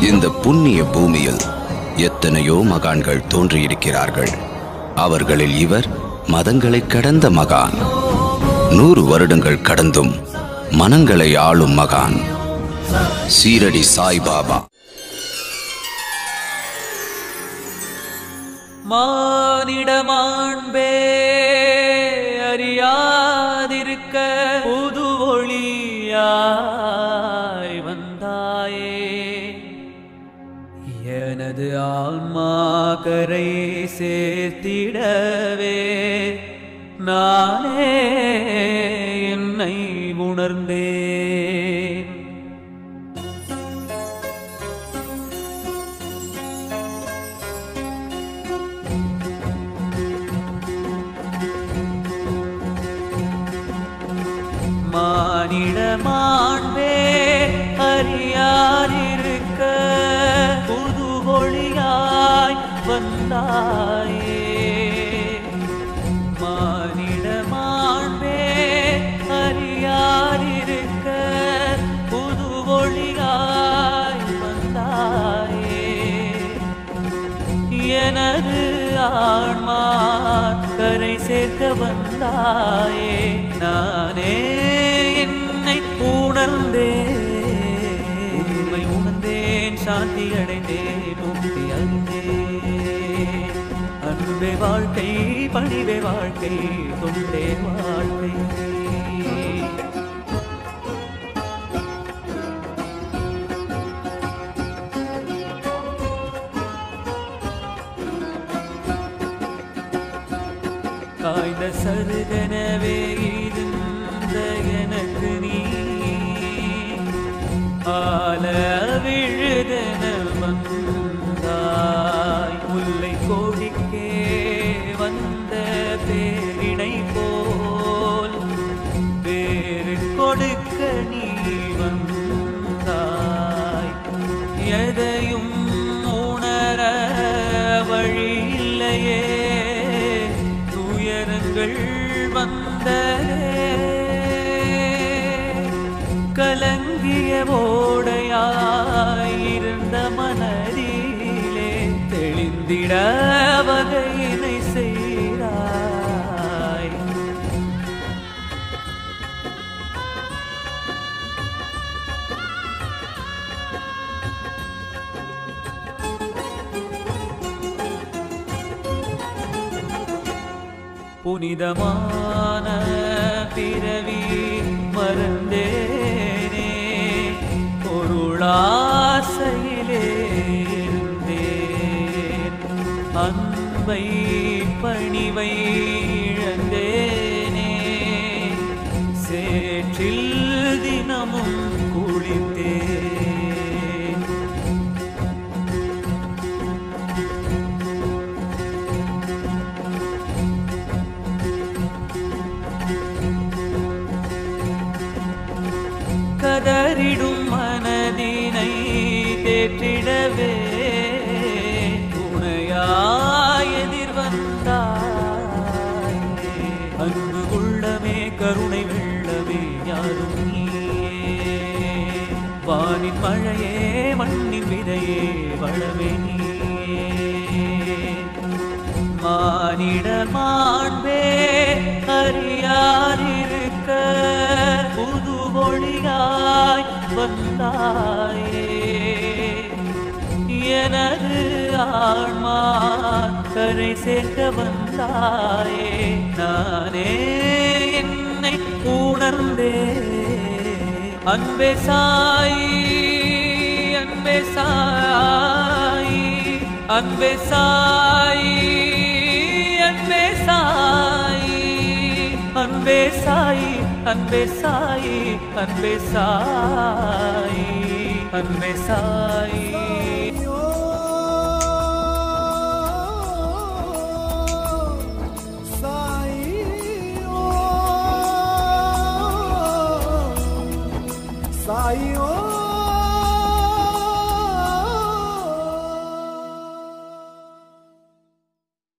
இந்த புண்ணிய பூமியில் எத்தனையோ மகான்கள் தோன்றியிருக்கிறார்கள். அவர்களில் இவர் மதங்களை கடந்த மகான். நூறு வருடங்கள் கடந்தும் மனங்களை ஆளும் மகான். சீரடி சாய்பாபா மானிட அறியாதிருக்க புது ஒளியா அவரை சேர்த்திடவே நானே என்னை உணர்ந்தேன். மானிடமான வந்தாயே. மானிட மாண்பே அறியாதிருக்க புது ஒளியாய் வந்தாயே. எனது ஆன்மா கரை சேர்க்க வந்தாயே. நானே என்னை உணர்ந்தேன். உண்மை உணர்ந்தேன் சாந்தி அடைந்தேன் முக்தி அறிந்தேன் பணிவே வாழ்க்கை பணிவே வாழ்க்கை தொண்டே வாழ்க்கை. காய்ந்த சருகனவே இருந்த எனக்கு நீ. ஆல எதையும் உணர வழி இல்லையே துயரங்கள் வந்த கலங்கிய ஓடையாயிருந்த மனதிலே தெளிந்திட புனிதமான பிறவி மறந்தேனே. பொருளாசையிலே அன்பை பணிவை இழந்தேனே. சேற்றில் தினமும் கதறிடும் மனதினை தேற்றிடவே. துணையாய் எதிர் அன்பு உள்ளமே கருணை வெள்ளமே யாரும் நீயே. வானின் மழையே மண்ணின் விதையே வளமே நீயே. மானிட மாண்பே அறியாதிருக்க புது மொழியா வந்தாயே. எனது ஆன்மா கரை சேர்க்க வந்தாயே. நானே என்னை உணர்ந்தே. அன்பே சாயி அன்பே சாயி அன்பே சாயி. अनबे साई अनबे साई अनबे साई अनबे साई साई ओ।